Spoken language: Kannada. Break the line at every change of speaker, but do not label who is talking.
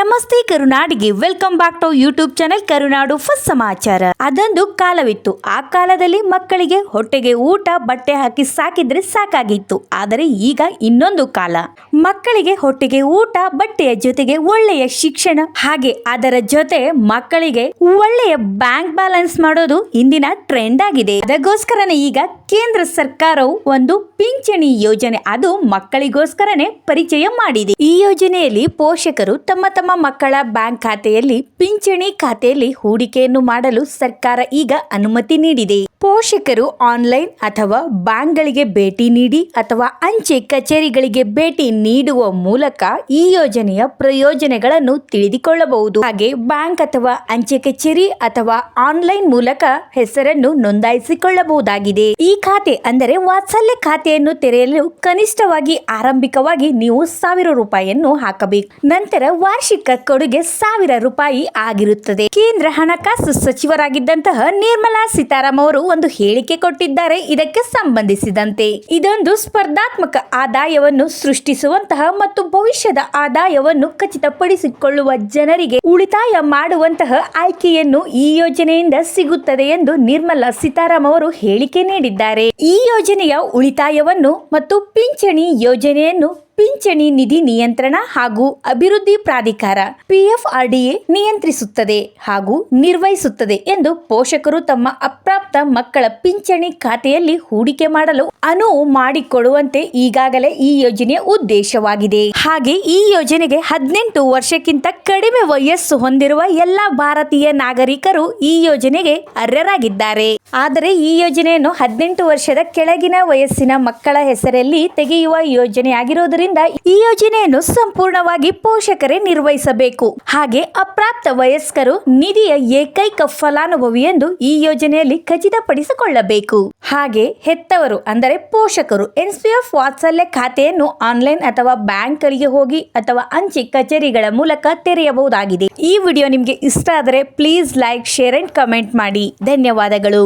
ನಮಸ್ತೆ ಕರುನಾಡಿಗೆ. Welcome back to YouTube channel Karunadu first ಸಮಾಚಾರ ಅದೊಂದು ಕಾಲವಿತ್ತು. ಆ ಕಾಲದಲ್ಲಿ ಮಕ್ಕಳಿಗೆ ಹೊಟ್ಟೆಗೆ ಊಟ, ಬಟ್ಟೆ ಹಾಕಿ ಸಾಕಿದ್ರೆ ಸಾಕಾಗಿತ್ತು. ಆದರೆ ಈಗ ಇನ್ನೊಂದು ಕಾಲ. ಮಕ್ಕಳಿಗೆ ಹೊಟ್ಟೆಗೆ ಊಟ, ಬಟ್ಟೆಯ ಜೊತೆಗೆ ಒಳ್ಳೆಯ ಶಿಕ್ಷಣ. ಹಾಗೆ ಅದರ ಜೊತೆ ಮಕ್ಕಳಿಗೆ ಒಳ್ಳೆಯ ಬ್ಯಾಂಕ್ ಬ್ಯಾಲೆನ್ಸ್ ಮಾಡೋದು ಇಂದಿನ ಟ್ರೆಂಡ್ ಆಗಿದೆ. ಅದಕ್ಕೋಸ್ಕರನೇ ಈಗ ಕೇಂದ್ರ ಸರ್ಕಾರವು ಒಂದು ಪಿಂಚಣಿ ಯೋಜನೆ. ಅದು ಮಕ್ಕಳಿಗೋಸ್ಕರನೇ ಪರಿಚಯ ಮಾಡಿದೆ. ಈ ಯೋಜನೆಯಲ್ಲಿ ಪೋಷಕರು ತಮ್ಮ ತಮ್ಮ ಮಕ್ಕಳ ಬ್ಯಾಂಕ್ ಖಾತೆಯಲ್ಲಿ ಪಿಂಚಣಿ ಖಾತೆಯಲ್ಲಿ ಹೂಡಿಕೆಯನ್ನು ಮಾಡಲು ಸರ್ಕಾರ ಈಗ ಅನುಮತಿ ನೀಡಿದೆ. ಪೋಷಕರು ಆನ್ಲೈನ್ ಅಥವಾ ಬ್ಯಾಂಕ್ಗಳಿಗೆ ಭೇಟಿ ನೀಡಿ ಅಥವಾ ಅಂಚೆ ಕಚೇರಿಗಳಿಗೆ ಭೇಟಿ ನೀಡುವ ಮೂಲಕ ಈ ಯೋಜನೆಯ ಪ್ರಯೋಜನಗಳನ್ನು ತಿಳಿದುಕೊಳ್ಳಬಹುದು. ಹಾಗೆ ಬ್ಯಾಂಕ್ ಅಥವಾ ಅಂಚೆ ಕಚೇರಿ ಅಥವಾ ಆನ್ಲೈನ್ ಮೂಲಕ ಹೆಸರನ್ನು ನೋಂದಾಯಿಸಿಕೊಳ್ಳಬಹುದಾಗಿದೆ. ಈ ಖಾತೆ ಅಂದರೆ ವಾತ್ಸಲ್ಯ ಖಾತೆಯನ್ನು ತೆರೆಯಲು ಕನಿಷ್ಠವಾಗಿ ಆರಂಭಿಕವಾಗಿ ನೀವು ಸಾವಿರ ರೂಪಾಯಿಯನ್ನು ಹಾಕಬೇಕು. ನಂತರ ವಾರ್ಷಿಕ ಕೊಡುಗೆ ಸಾವಿರ ರೂಪಾಯಿ ಆಗಿರುತ್ತದೆ. ಕೇಂದ್ರ ಹಣಕಾಸು ಸಚಿವರಾಗಿದ್ದಂತಹ ನಿರ್ಮಲಾ ಸೀತಾರಾಮ್ ಅವರು ಒಂದು ಹೇಳಿಕೆ ಕೊಟ್ಟಿದ್ದಾರೆ. ಇದಕ್ಕೆ ಸಂಬಂಧಿಸಿದಂತೆ ಇದೊಂದು ಸ್ಪರ್ಧಾತ್ಮಕ ಆದಾಯವನ್ನು ಸೃಷ್ಟಿಸುವಂತಹ ಮತ್ತು ಭವಿಷ್ಯದ ಆದಾಯವನ್ನು ಖಚಿತಪಡಿಸಿಕೊಳ್ಳುವ ಜನರಿಗೆ ಉಳಿತಾಯ ಮಾಡುವಂತಹ ಆಯ್ಕೆಯನ್ನು ಈ ಯೋಜನೆಯಿಂದ ಸಿಗುತ್ತದೆ ಎಂದು ನಿರ್ಮಲಾ ಸೀತಾರಾಮ್ ಅವರು ಹೇಳಿಕೆ ನೀಡಿದ್ದಾರೆ. ಈ ಯೋಜನೆಯ ಉಳಿತಾಯವನ್ನು ಮತ್ತು ಪಿಂಚಣಿ ಯೋಜನೆಯನ್ನು ಪಿಂಚಣಿ ನಿಧಿ ನಿಯಂತ್ರಣ ಹಾಗೂ ಅಭಿವೃದ್ಧಿ ಪ್ರಾಧಿಕಾರ ಪಿಎಫ್ಆರ್ಡಿಎ ನಿಯಂತ್ರಿಸುತ್ತದೆ ಹಾಗೂ ನಿರ್ವಹಿಸುತ್ತದೆ ಎಂದು ಪೋಷಕರು ತಮ್ಮ ಅಪ್ರಾಪ್ತ ಮಕ್ಕಳ ಪಿಂಚಣಿ ಖಾತೆಯಲ್ಲಿ ಹೂಡಿಕೆ ಮಾಡಲು ಅನುವು ಮಾಡಿಕೊಡುವಂತೆ ಈಗಾಗಲೇ ಈ ಯೋಜನೆಯ ಉದ್ದೇಶವಾಗಿದೆ. ಹಾಗೆ ಈ ಯೋಜನೆಗೆ ಹದಿನೆಂಟು ವರ್ಷಕ್ಕಿಂತ ಕಡಿಮೆ ವಯಸ್ಸು ಹೊಂದಿರುವ ಎಲ್ಲ ಭಾರತೀಯ ನಾಗರಿಕರು ಈ ಯೋಜನೆಗೆ ಅರ್ಹರಾಗಿದ್ದಾರೆ. ಆದರೆ ಈ ಯೋಜನೆಯನ್ನು ಹದಿನೆಂಟು ವರ್ಷದ ಕೆಳಗಿನ ವಯಸ್ಸಿನ ಮಕ್ಕಳ ಹೆಸರಲ್ಲಿ ತೆಗೆಯುವ ಯೋಜನೆಯಾಗಿರುವುದರಿಂದ ಈ ಯೋಜನೆಯನ್ನು ಸಂಪೂರ್ಣವಾಗಿ ಪೋಷಕರೇ ನಿರ್ವಹಿಸಬೇಕು. ಹಾಗೆ ಅಪ್ರಾಪ್ತ ವಯಸ್ಕರು ನಿಧಿಯ ಏಕೈಕ ಫಲಾನುಭವಿ ಎಂದು ಈ ಯೋಜನೆಯಲ್ಲಿ ಖಚಿತಪಡಿಸಿಕೊಳ್ಳಬೇಕು. ಹಾಗೆ ಹೆತ್ತವರು ಅಂದರೆ ಪೋಷಕರು ಎನ್ಸಿಎಫ್ ವಾತ್ಸಲ್ಯ ಖಾತೆಯನ್ನು ಆನ್ಲೈನ್ ಅಥವಾ ಬ್ಯಾಂಕ್ಗಳಿಗೆ ಹೋಗಿ ಅಥವಾ ಅಂಚೆ ಕಚೇರಿಗಳ ಮೂಲಕ ತೆರೆಯಬಹುದಾಗಿದೆ. ಈ ವಿಡಿಯೋ ನಿಮಗೆ ಇಷ್ಟ ಆದರೆ please like, share and comment ಮಾಡಿ. ಧನ್ಯವಾದಗಳು.